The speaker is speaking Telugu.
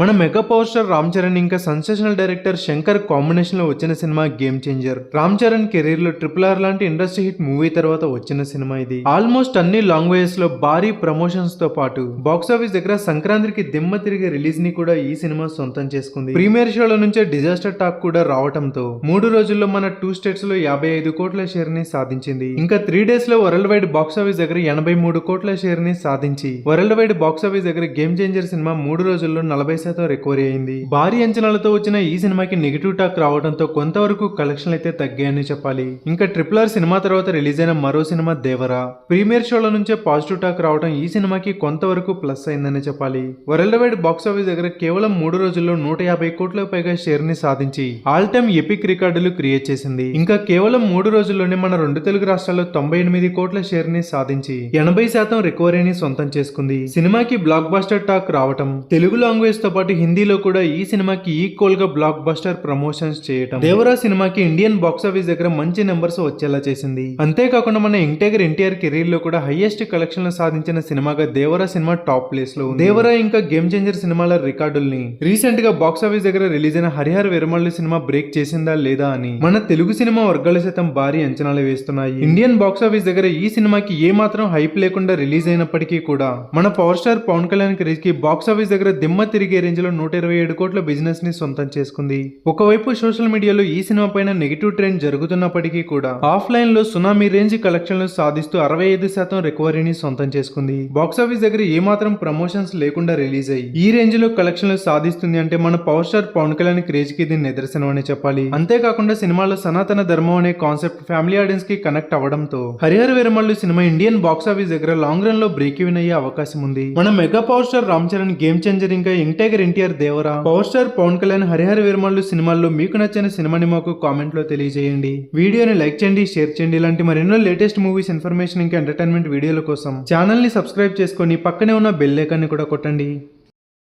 మన mega power star Ram Charan ఇంకా సెన్సేషనల్ డైరెక్టర్ శంకర్ కాంబినేషన్లో వచ్చిన సినిమా గేమ్ చేంజర్ రామ్ చరణ్ కెరీర్లో ట్రిపుల్ ఆర్ లాంటి ఇండస్ట్రీ హిట్ మూవీ తర్వాత వచ్చిన సినిమా ఇది. ఆల్మోస్ట్ అన్ని లాంగ్వేజెస్లో భారీ ప్రమోషన్స్తో పాటు బాక్స్ ఆఫీస్ దగ్గర సంక్రాంతికి దిమ్మ తిరిగి రిలీజ్ని కూడా ఈ సినిమా సొంతం చేసుకుంది. ప్రీమియర్ షోల నుంచే డిజాస్టర్ టాక్ కూడా రావడంతో మూడు రోజుల్లో మన టూ స్టేట్స్లో యాభై ఐదు కోట్ల షేర్ని సాధించింది. ఇంకా త్రీ డేస్లో వరల్డ్ వైడ్ బాక్సాఫీస్ దగ్గర ఎనభై మూడు కోట్ల షేర్ని సాధించి వరల్డ్ వైడ్ బాక్స్ ఆఫీస్ దగ్గర గేమ్ చేంజర్ సినిమా మూడు రోజుల్లో నలభై శాతం రికవరీ అయింది. భారీ అంచనాలతో వచ్చిన ఈ సినిమాకి నెగిటివ్ టాక్ రావడంతో కొంతవరకు కలెక్షన్లు అయితే తగ్గాయని చెప్పాలి. ఇంకా ట్రిపుల్ ఆర్ సినిమా తర్వాత రిలీజ్ అయిన మరో సినిమా దేవరా. ప్రీమియర్ షోల నుంచే పాజిటివ్ టాక్ రావడం ఈ సినిమాకి కొంతవరకు ప్లస్ అయిందని చెప్పాలి. వరల్డ్ వైడ్ బాక్స్ ఆఫీస్ దగ్గర కేవలం మూడు రోజుల్లో నూట యాభై కోట్ల పైగా షేర్ని సాధించి ఆల్ టైమ్ ఎపిక్ రికార్డులు క్రియేట్ చేసింది. ఇంకా కేవలం మూడు రోజుల్లోనే మన రెండు తెలుగు రాష్ట్రాల్లో తొంభై ఎనిమిది కోట్ల షేర్ని సాధించి ఎనభై శాతం రికవరీని సొంతం చేసుకుంది. సినిమాకి బ్లాక్ బాస్టర్ టాక్ రావటం తెలుగు లాంగ్వేజ్తో పాటు హిందీలో కూడా ఈ సినిమాకి ఈక్వల్గా బ్లాక్ బస్టర్ ప్రమోషన్స్ చేయటం. దేవరా సినిమాకి ఇండియన్ బాక్స్ ఆఫీస్ దగ్గర మంచి నెంబర్స్ వచ్చేలా చేసింది. అంతేకాకుండా మన ఇంటెగర్ ఎన్టీఆర్ కెరీర్లో కూడా హైయెస్ట్ కలెక్షన్లు సాధించిన సినిమాగా దేవరా సినిమా టాప్ ప్లేస్లో ఉంది. దేవరా ఇంకా గేమ్ చేంజర్ సినిమాల రికార్డుల్ని రీసెంట్గా బాక్స్ ఆఫీస్ దగ్గర రిలీజ్ అయిన హరిహర విరమల్లు సినిమా బ్రేక్ చేసిందా లేదా అని మన తెలుగు సినిమా వర్గాలు సైతం భారీ అంచనాలు వేస్తున్నాయి. ఇండియన్ బాక్స్ ఆఫీస్ దగ్గర ఈ సినిమాకి ఏ మాత్రం హైప్ లేకుండా రిలీజ్ అయినప్పటికీ కూడా మన పవర్ స్టార్ పవన్ కళ్యాణ్ క్రేజ్కి బాక్స్ ఆఫీస్ దగ్గర దిమ్మ తిరిగే రేంజ్లో నూట ఇరవై ఏడు కోట్ల బిజినెస్ని సొంతం చేసుకుంది. ఒకవైపు సోషల్ మీడియాలో ఈ సినిమా పైన నెగిటివ్ ట్రెండ్ జరుగుతున్నప్పటికీ కూడా ఆఫ్లైన్లో సునామీ రేంజ్ కలెక్షన్లు సాధిస్తూ అరవై ఐదు శాతం రికవరీని సొంతం చేసుకుంది. బాక్సాఫీస్ దగ్గర ఏమాత్రం ప్రమోషన్స్ లేకుండా రిలీజ్ అయ్యి ఈ రేంజ్లో కలెక్షన్లు సాధిస్తుంది అంటే మన పవర్ స్టార్ పవన్ కళ్యాణ్ క్రేజ్కి దీని నిదర్శనం అని చెప్పాలి. అంతేకాకుండా సినిమాలో సనాతన ధర్మం అనే కాన్సెప్ట్ ఫ్యామిలీ ఆడియన్స్కి కనెక్ట్ అవ్వడంతో హరిహర విరమల్లు సినిమా ఇండియన్ బాక్స్ ఆఫీస్ దగ్గర లాంగ్ రన్లో బ్రేక్ ఈవెన్ అయ్యే అవకాశం ఉంది. మన mega power star Ram Charan game changer ఇంకా young tiger NTR Devara. Power star Pawan Kalyan Harihara Veeramallu సినిమాల్లో మీకు నచ్చిన సినిమాని మాకు కామెంట్లో తెలియజేయండి. వీడియోని లైక్ చేయండి షేర్ చేయండి. ఇలాంటి మరెన్నో లేటెస్ట్ మూవీస్ ఇన్ఫర్మేషన్ ఇంకా ఎంటర్టైన్మెంట్ వీడియోల కోసం ఛానల్ని సబ్స్క్రైబ్ చేసుకొని పక్కనే ఉన్న బెల్ ఐకాన్ని కూడా కొట్టండి.